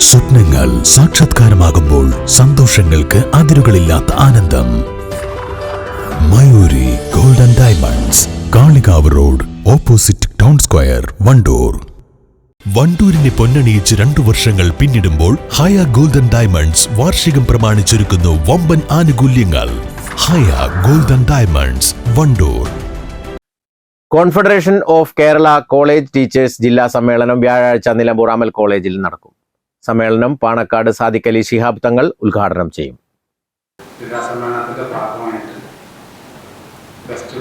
സ്വപ്നങ്ങൾ സാക്ഷാത്കാരമാകുമ്പോൾ സന്തോഷങ്ങൾക്ക് അതിരുകളില്ലാത്ത ആനന്ദം. Mayuri golden diamonds Kalikavu road opposite town square Wandoor. വണ്ടൂരിനെ പൊന്നണിയിച്ച് രണ്ടു വർഷങ്ങൾ പിന്നിടുമ്പോൾ ഹയ ഗോൾഡൻ ഡയമണ്ട്സ് വാർഷികം പ്രമാണിച്ചൊരുക്കുന്നു വമ്പൻ ആനുകൂല്യങ്ങൾ. Haya golden diamonds Wandoor. Confederation of Kerala college teachers ജില്ലാ സമ്മേളനം വ്യാഴാഴ്ച നിലമ്പൂർ അമൽ കോളേജിൽ നടക്കും. സമ്മേളനം പാണക്കാട് സാദിഖലി ശിഹാബ് തങ്ങൾ ഉദ്ഘാടനം ചെയ്യും.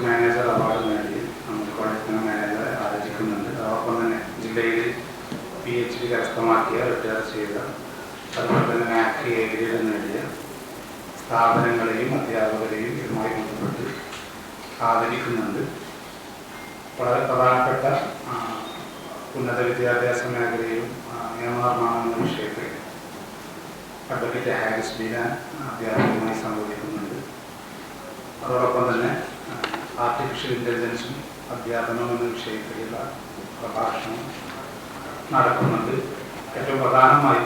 മാനേജർ അവാർഡ് നമ്മുടെ ആദരിക്കുന്നുണ്ട്. തന്നെ സ്ഥാപനങ്ങളെയും അധ്യാപകരെയും ഇതുമായി ബന്ധപ്പെട്ട് ആദരിക്കുന്നുണ്ട്. ഉന്നത വിദ്യാഭ്യാസ മേഖലയിലും നിയമനിർമ്മാണം എന്ന വിഷയത്തിൽ അഡ്വക്കേറ്റ് ഹാരിസ് ബീലാൻ അധ്യാപകരുമായി സംവദിക്കുന്നുണ്ട്. അതോടൊപ്പം തന്നെ ആർട്ടിഫിഷ്യൽ ഇന്റലിജൻസും അധ്യാപനം എന്ന വിഷയത്തിലുള്ള പ്രഭാഷണം നടക്കുന്നുണ്ട്. ഏറ്റവും പ്രധാനമായി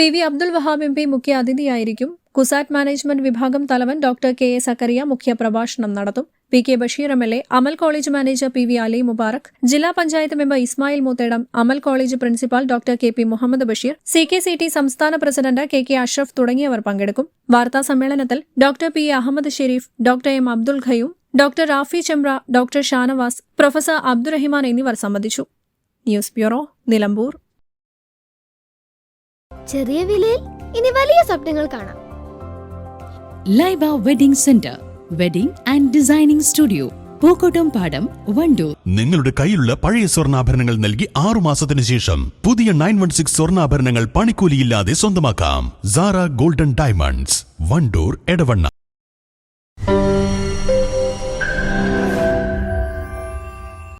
P V Abdul Wahab M P മുഖ്യ അതിഥിയായിരിക്കും. കുസാറ്റ് മാനേജ്മെന്റ് വിഭാഗം തലവൻ ഡോക്ടർ കെ എ സക്കറിയ മുഖ്യ പ്രഭാഷണം നടത്തും. P K Basheer M L A Amal college manager P V Ali Mubarak ജില്ലാ panchayat member Ismail Moothedam Amal college principal doctor K P Muhammad Basheer C K C T സംസ്ഥാന president K K Ashraf തുടങ്ങിയവർ പങ്കെടുക്കും. വാർത്താ സമ്മേളനത്തിൽ doctor P A Ahammed Sharif doctor M Abdul Khayyum doctor Rafi Chemmra doctor Shanavas professor Abdurahiman എന്നിവർ സംബന്ധിച്ചു. News bureau Nilambur. ചെറിയ വിലയിൽ ഇനി വലിയ സ്വപ്നങ്ങൾ കാണാം. Laiba wedding centre wedding and designing studio Pookkottumpadam Wandoor നിങ്ങളുടെ കയ്യിലുള്ള പഴയ സ്വർണാഭരണങ്ങൾ നൽകി ആറു മാസത്തിനു ശേഷം പുതിയ നയൻ വൺ സിക്സ് സ്വർണാഭരണങ്ങൾ പണിക്കൂലിയില്ലാതെ സ്വന്തമാക്കാം. Sara golden diamonds Wandoor Edavanna